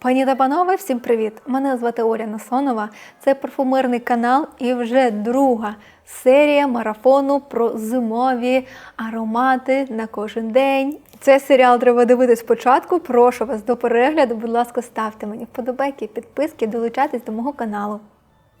Пані та панове, всім привіт! Мене звати Оля Насонова. Це парфумерний канал і вже друга серія марафону про зимові аромати на кожен день. Цей серіал треба дивитись спочатку. Прошу вас до перегляду. Будь ласка, ставте мені вподобайки, підписки, долучайтесь до мого каналу.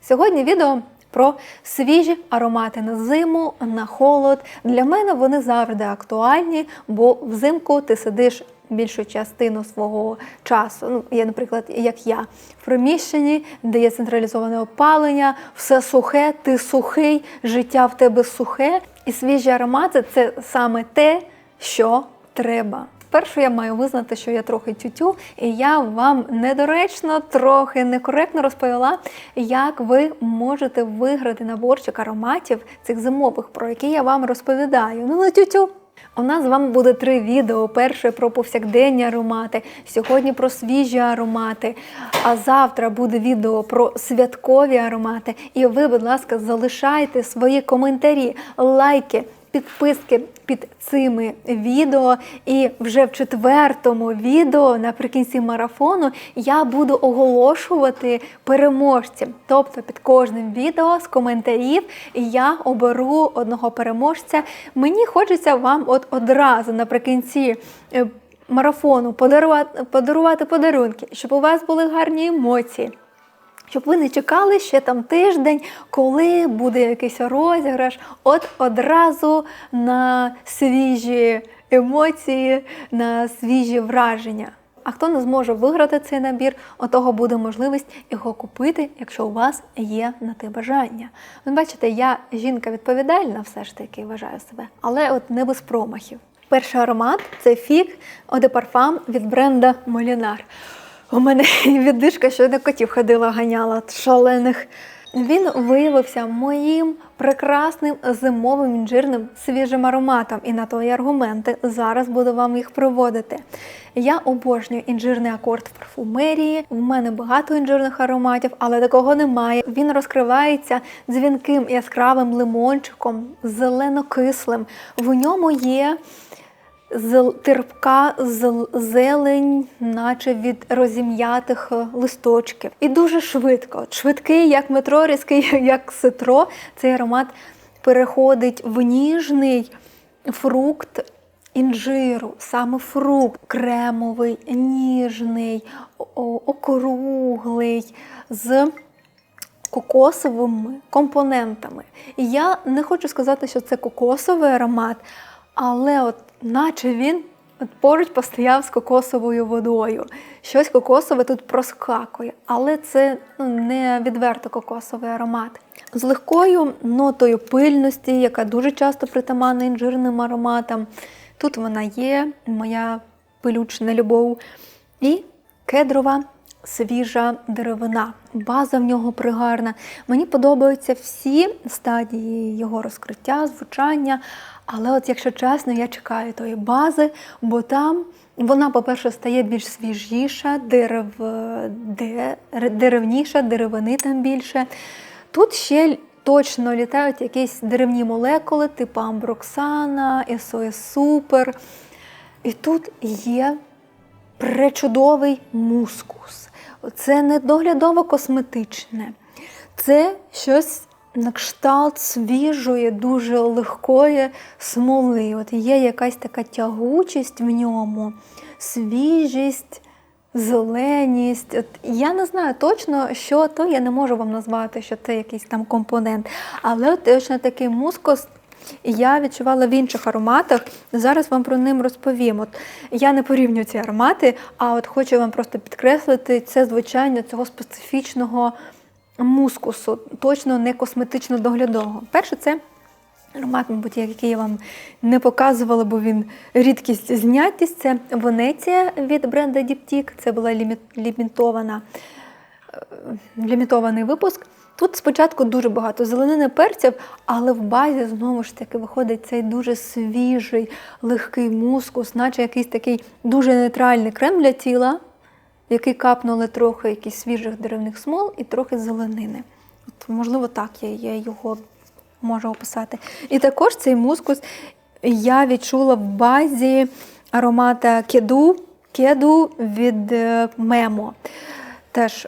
Сьогодні відео про свіжі аромати на зиму, на холод. Для мене вони завжди актуальні, бо взимку ти сидиш більшу частину свого часу. Ну, я, наприклад, як я, в приміщенні, де є централізоване опалення, все сухе, ти сухий, життя в тебе сухе. І свіжі аромати це саме те, що треба. Спершу я маю визнати, що я трохи тютю, і я вам недоречно, трохи некоректно розповіла, як ви можете виграти наборчик ароматів цих зимових, про які я вам розповідаю. Ну не тютю. У нас з вами буде три відео. Перше про повсякденні аромати, сьогодні про свіжі аромати. А завтра буде відео про святкові аромати. І ви, будь ласка, залишайте свої коментарі, лайки. Підписки під цими відео, і вже в четвертому відео наприкінці марафону я буду оголошувати переможців. Тобто під кожним відео з коментарів я оберу одного переможця. Мені хочеться вам от одразу наприкінці. е, Марафону подарувати, подарувати подарунки, щоб у вас були гарні емоції. Щоб ви не чекали ще там тиждень, коли буде якийсь розіграш, от одразу на свіжі емоції, на свіжі враження. А хто не зможе виграти цей набір, у того буде можливість його купити, якщо у вас є на те бажання. Ви бачите, я жінка відповідальна, все ж таки вважаю себе, але от не без промахів. Перший аромат це фік Parfum від бренда Molinar. У мене віддишка, що на котів ходила, ганяла шалених. Він виявився моїм прекрасним зимовим інжирним свіжим ароматом. І на то є аргументи. Зараз буду вам їх приводити. Я обожнюю інжирний акорд в парфумерії. В мене багато інжирних ароматів, але такого немає. Він розкривається дзвінким яскравим лимончиком, зелено-кислим. В ньому є терпка зел- зелень, наче від розім'ятих е, листочків. І дуже швидко. Швидкий, як метро, різкий, як ситро. Цей аромат переходить в ніжний фрукт. Інжиру, саме фрукт, кремовий, ніжний, округлий, з кокосовими компонентами. І я не хочу сказати, що це кокосовий аромат, але от наче він от поруч постояв з кокосовою водою. Щось кокосове тут проскакує, але це ну, не відверто кокосовий аромат. З легкою нотою пильності, яка дуже часто притаманна інжирним ароматам. Тут вона є, моя пилючна любов. І кедрова свіжа деревина. База в нього пригарна. Мені подобаються всі стадії його розкриття, звучання. Але, от, якщо чесно, я чекаю тої бази, бо там вона, по-перше, стає більш свіжіша, дерев, де, деревніша, деревини там більше. Тут ще точно літають якісь деревні молекули, типу амброксана, СОС Супер. І тут є пречудовий мускус. Це не доглядово косметичне. Це щось на кшталт свіжої, дуже легкої смоли. От є якась така тягучість в ньому, свіжість, зеленість. От я не знаю точно, що то я не можу вам назвати, що це якийсь там компонент. Але точно такий мускус я відчувала в інших ароматах. Зараз вам про ним розповім. От я не порівнюю ці аромати, а от хочу вам просто підкреслити це звучання цього специфічного мускусу, точно не косметично доглядового. Перше, це аромат, мабуть, який я вам не показувала, бо він рідкість знятість. Це Венеція від бренда Diptyque. Це була лімітована, е, лімітований випуск. Тут спочатку дуже багато зеленини перців, але в базі знову ж таки виходить цей дуже свіжий, легкий мускус, наче якийсь такий дуже нейтральний крем для тіла, в який капнули трохи якісь свіжих деревних смол і трохи зеленини. От, можливо, так я, я його можу описати. І також цей мускус я відчула в базі аромата кеду кеду від е, Мемо. Теж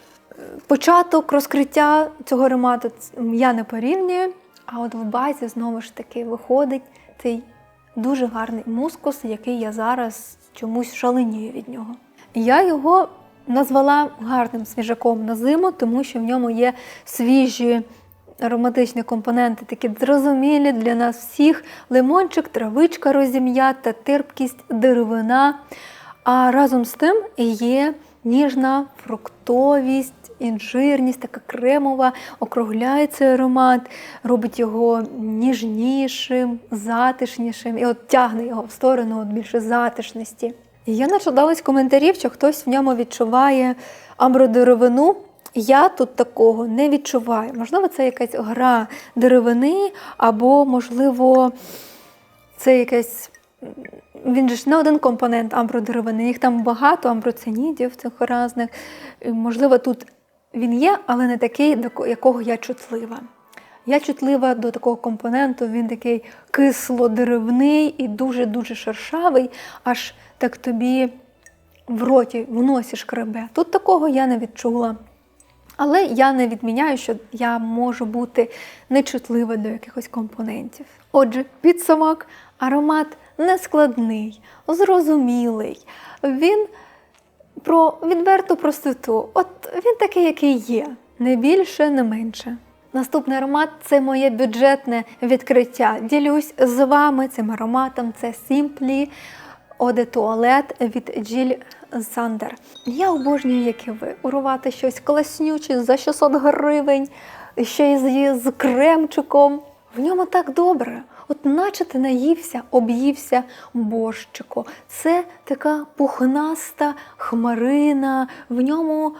початок розкриття цього аромату я не порівнюю, а от в базі знову ж таки виходить цей дуже гарний мускус, який я зараз чомусь шаленію від нього. Я його назвала гарним свіжаком на зиму, тому що в ньому є свіжі ароматичні компоненти, такі зрозумілі для нас всіх: лимончик, травичка розім'ята, терпкість, деревина. А разом з тим є ніжна фруктовість, інжирність, така кремова, округляє цей аромат, робить його ніжнішим, затишнішим і от тягне його в сторону от більше затишності. І я начиталась коментарів, що хтось в ньому відчуває амбродеревину. Я тут такого не відчуваю. Можливо, це якась гра деревини, або, можливо, це якесь. Він же ж не один компонент амбродеревини, їх там багато, амброцинідів цих різних. І, Можливо, тут він є, але не такий, до якого я чутлива. Я чутлива до такого компоненту, він такий кисло-деревний і дуже-дуже шершавий, аж так тобі в роті, в носі шкребе. Тут такого я не відчула. Але я не відміняю, що я можу бути нечутлива до якихось компонентів. Отже, підсумок, аромат нескладний, зрозумілий. Він про відверту простоту. От він такий, який є, не більше, не менше. Наступний аромат це моє бюджетне відкриття. Ділюсь з вами цим ароматом. Це Simply de Toilette від Jill Sander. Я обожнюю, як і ви, урувати щось класнюче за 600 гривень, ще й з кремчиком. В ньому так добре. От наче ти наївся, об'ївся борщику. Це така пухнаста хмарина, в ньому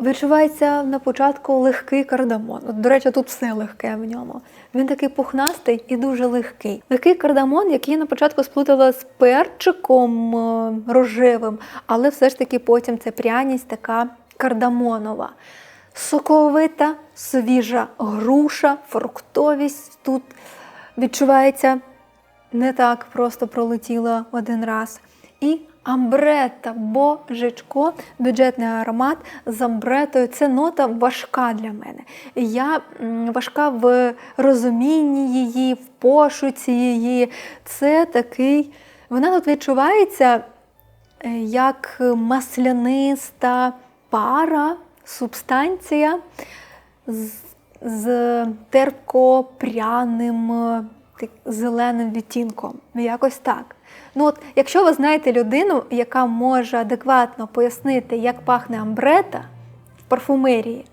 відчувається на початку легкий кардамон. От, до речі, тут все легке в ньому. Він такий пухнастий і дуже легкий. Легкий кардамон, який я на початку сплутала з перчиком е, рожевим, але все ж таки потім це пряність така кардамонова. Соковита, свіжа груша, фруктовість тут відчувається не так просто пролетіла один раз. І амбрета, божечко, бюджетний аромат з амбретою. Це нота важка для мене. Я важка в розумінні її, в пошуці її. Це такий, вона тут відчувається е, як масляниста пара, субстанція з, з терпко-пряним е, зеленим відтінком. Якось так. Ну от, якщо ви знаєте людину, яка може адекватно пояснити, як пахне амбрета в парфумерії,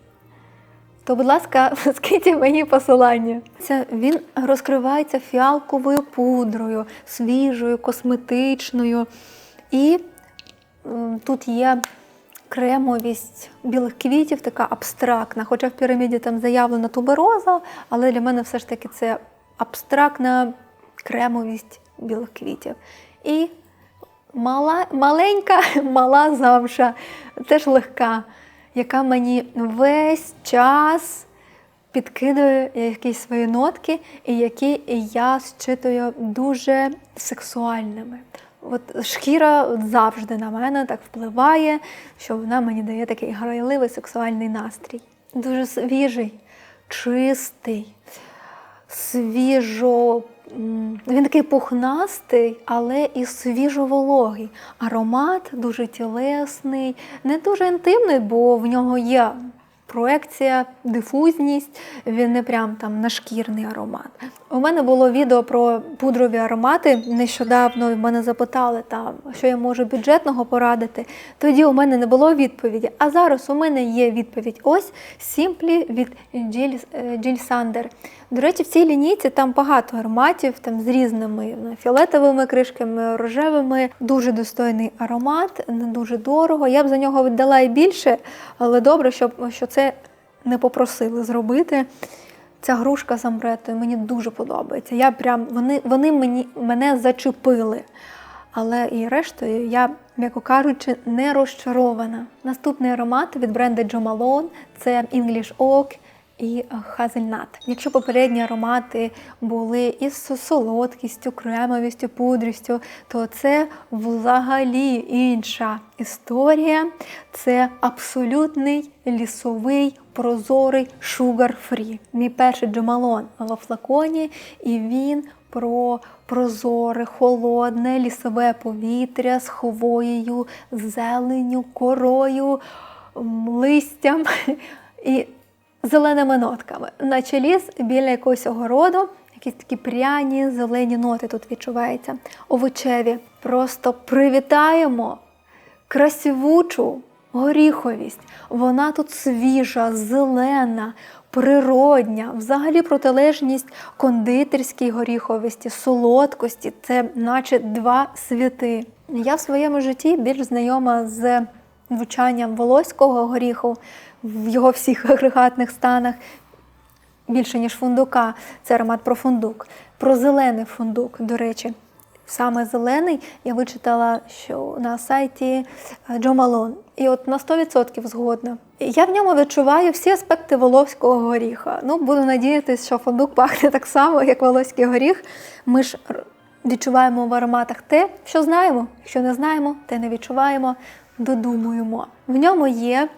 то, будь ласка, скиньте мені посилання. Це він розкривається фіалковою пудрою, свіжою, косметичною. І тут є кремовість білих квітів, така абстрактна. Хоча в піраміді там заявлена тубероза, але для мене все ж таки це абстрактна кремовість білих квітів. І мала, маленька мала замша, теж легка, яка мені весь час підкидує якісь свої нотки, і які я считую дуже сексуальними. От шкіра завжди на мене так впливає, що вона мені дає такий грайливий сексуальний настрій. Дуже свіжий, чистий, свіжо. Він такий пухнастий, але і свіжовологий. Аромат дуже тілесний, не дуже інтимний, бо в нього є проекція, дифузність, він не прям там нашкірний аромат. У мене було відео про пудрові аромати. Нещодавно мене запитали, там, що я можу бюджетного порадити. Тоді у мене не було відповіді. А зараз у мене є відповідь. Ось Simply від Jill, е, Sander. До речі, в цій лінійці там багато ароматів, там з різними фіолетовими кришками, рожевими. Дуже достойний аромат, не дуже дорого. Я б за нього віддала і більше, але добре, щоб, що це не попросили зробити. Ця грушка з амбретою мені дуже подобається. Я прям, вони, вони мені, мене зачепили. Але і рештою я, м'яко кажучи, не розчарована. Наступний аромат від бренду Jo Malone – це English Oak і хазельнат. Якщо попередні аромати були із солодкістю, кремовістю, пудрістю, то це взагалі інша історія. Це абсолютний лісовий прозорий шугар-фрі. Мій перший джемалон в флаконі, і він про прозоре, холодне лісове повітря з хвоєю, зеленю, корою, листям і зеленими нотками. Наче ліс біля якогось огороду, якісь такі пряні зелені ноти тут відчуваються. Овочеві. Просто привітаємо красивучу горіховість. Вона тут свіжа, зелена, природня, взагалі протилежність кондитерській горіховості, солодкості це наче два світи. Я в своєму житті більш знайома з звучанням волоського горіху в його всіх агрегатних станах. Більше, ніж фундука, це аромат про фундук. Про зелений фундук, до речі. Саме зелений я вичитала, що на сайті Джо Малон. І от на 100% згодна. Я в ньому відчуваю всі аспекти волоського горіха. Ну, буду надіятися, що фундук пахне так само, як волоський горіх. Ми ж відчуваємо в ароматах те, що знаємо. Якщо не знаємо, те не відчуваємо, додумуємо. В ньому є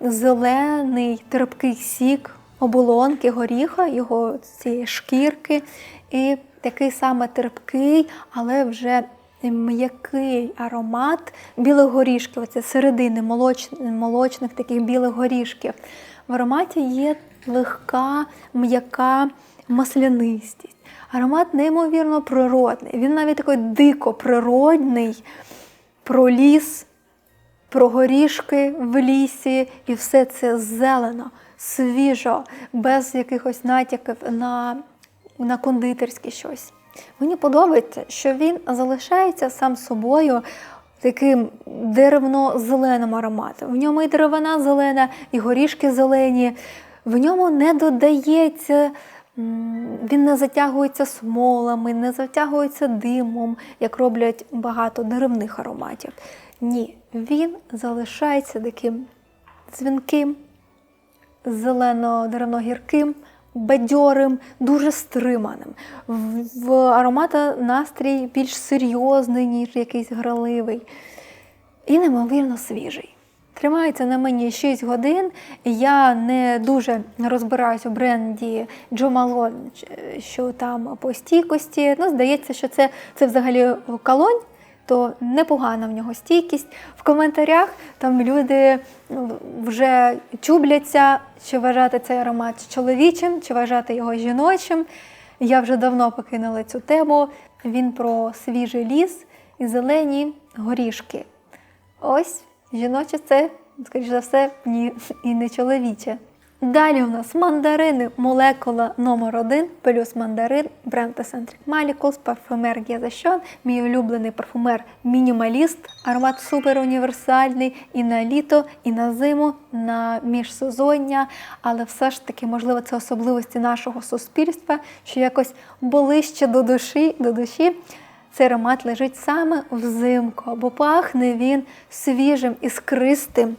зелений терпкий сік оболонки горіха, його цієї шкірки, і такий саме терпкий, але вже м'який аромат білих горішків. Оце середини молоч... молочних таких білих горішків. В ароматі є легка, м'яка маслянистість. Аромат неймовірно природний. Він навіть такий дико природний про ліс, про горішки в лісі, і все це зелено, свіжо, без якихось натяків на, на кондитерське щось. Мені подобається, що він залишається сам собою таким деревно-зеленим ароматом. В ньому і деревина зелена, і горішки зелені. В ньому не додається, він не затягується смолами, не затягується димом, як роблять багато деревних ароматів. Ні, він залишається таким дзвінким, зелено-деревно-гірким, бадьорим, дуже стриманим. В, аромата настрій більш серйозний, ніж якийсь граливий. І неймовірно свіжий. Тримається на мені 6 годин. Я не дуже розбираюсь у бренді Джо Малон, що там по стійкості. Ну, здається, що це, це взагалі колонь, то непогана в нього стійкість. В коментарях там люди ну, вже чубляться, чи вважати цей аромат чоловічим, чи вважати його жіночим. Я вже давно покинула цю тему. Він про свіжий ліс і зелені горішки. Ось жіноче це, скоріш за все, ні і не чоловіче. Далі у нас мандарини, молекула номер 1 плюс мандарин, бренд Eccentric Molecules, парфумер Гєзашон, мій улюблений парфумер мінімаліст, аромат супер універсальний і на літо, і на зиму, на міжсезоння, але все ж таки, можливо, це особливості нашого суспільства, що якось ближче до душі, до душі. Цей аромат лежить саме взимку, бо пахне він свіжим іскристим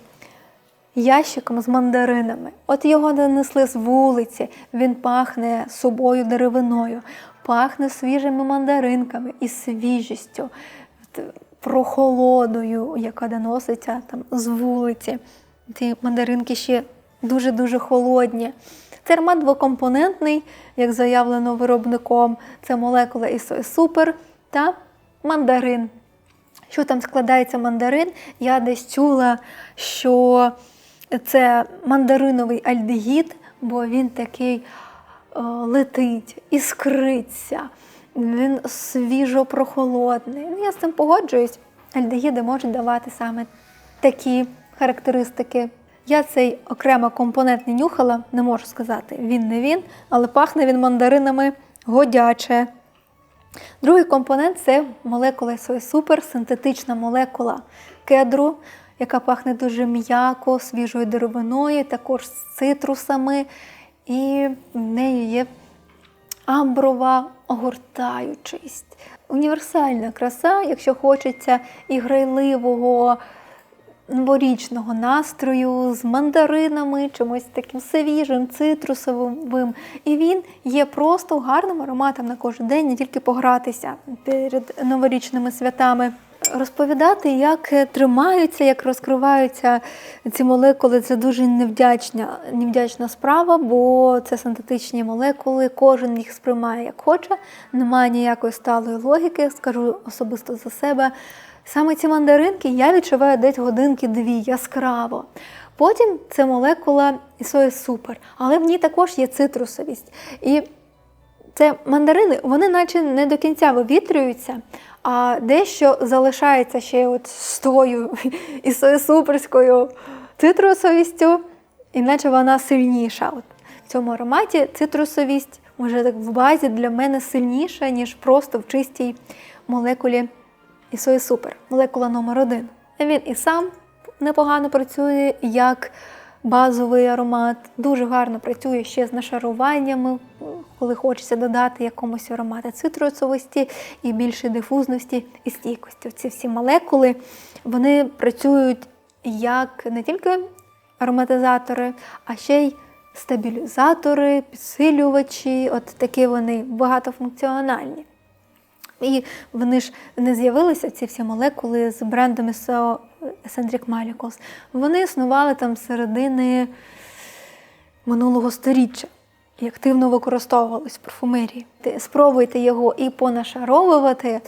ящиком з мандаринами. От його донесли з вулиці, він пахне собою деревиною, пахне свіжими мандаринками і свіжістю, прохолодою, яка доноситься там з вулиці. Ці мандаринки ще дуже-дуже холодні. Аромат двокомпонентний, як заявлено виробником. Це молекула ісої супер та мандарин. Що там складається мандарин? Я десь чула, що це мандариновий альдегід, бо він такий е, летить, іскриться, він свіжо прохолодний. Ну, я з цим погоджуюсь. Альдегіди можуть давати саме такі характеристики. Я цей окремо компонент не нюхала, не можу сказати, він не він, але пахне він мандаринами годяче. Другий компонент це молекула супер, синтетична молекула кедру, яка пахне дуже м'яко, свіжою деревиною, також з цитрусами. І в неї є амброва огортаючість. Універсальна краса, якщо хочеться і грайливого новорічного настрою з мандаринами, чимось таким свіжим, цитрусовим. І він є просто гарним ароматом на кожен день, не тільки погратися перед новорічними святами. Розповідати, як тримаються, як розкриваються ці молекули, це дуже невдячна, невдячна справа, бо це синтетичні молекули, кожен їх сприймає як хоче, немає ніякої сталої логіки, скажу особисто за себе. Саме ці мандаринки я відчуваю десь годинки-дві яскраво. Потім це молекула ісої супер, але в ній також є цитрусовість. І це мандарини, вони наче не до кінця вивітрюються, а дещо залишається ще от з тою ісою суперською цитрусовістю, іначе вона сильніша. От в цьому ароматі цитрусовість може так в базі для мене сильніша, ніж просто в чистій молекулі ісої супер, молекула номер один. Він і сам непогано працює як базовий аромат, дуже гарно працює ще з нашаруваннями, коли хочеться додати якомусь аромати цитрусовості і більше дифузності і стійкості. Ці всі молекули вони працюють як не тільки ароматизатори, а ще й стабілізатори, підсилювачі, от такі вони багатофункціональні. І вони ж не з'явилися, ці всі молекули з брендом SO Eccentric Molecules. Вони існували там середини минулого сторіччя і активно використовувались в парфумерії. Спробуйте його і понашаровувати,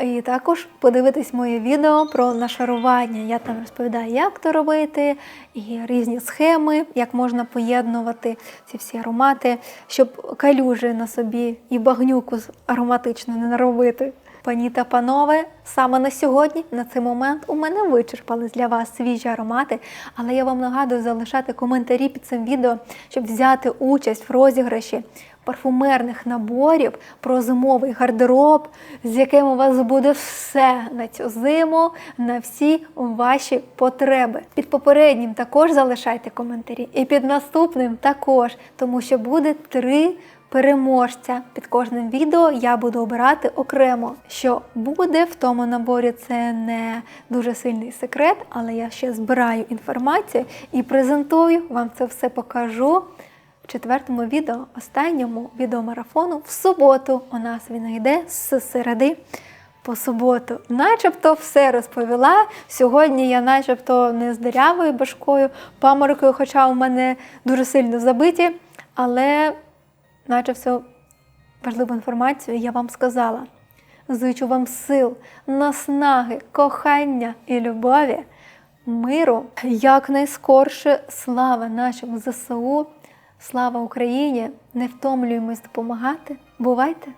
і також подивитись моє відео про нашарування. Я там розповідаю, як то робити, і різні схеми, як можна поєднувати ці всі аромати, щоб калюжі на собі і багнюку ароматично не наробити. Пані та панове, саме на сьогодні, на цей момент, у мене вичерпались для вас свіжі аромати, але я вам нагадую залишати коментарі під цим відео, щоб взяти участь в розіграші парфумерних наборів про зимовий гардероб, з яким у вас буде все на цю зиму, на всі ваші потреби. Під попереднім також залишайте коментарі, і під наступним також, тому що буде три переможця. Під кожним відео я буду обирати окремо, що буде в тому наборі. Це не дуже сильний секрет, але я ще збираю інформацію і презентую вам це все покажу. В четвертому відео, останньому відеомарафону, в суботу у нас він йде з середи по суботу. Начебто все розповіла. Сьогодні я начебто не з дирявою башкою, паморкою, хоча у мене дуже сильно забиті, але наче всю важливу інформацію я вам сказала. Зичу вам сил, наснаги, кохання і любові, миру, якнайскорше слава нашим ЗСУ, слава Україні! Не втомлюємось допомагати. Бувайте!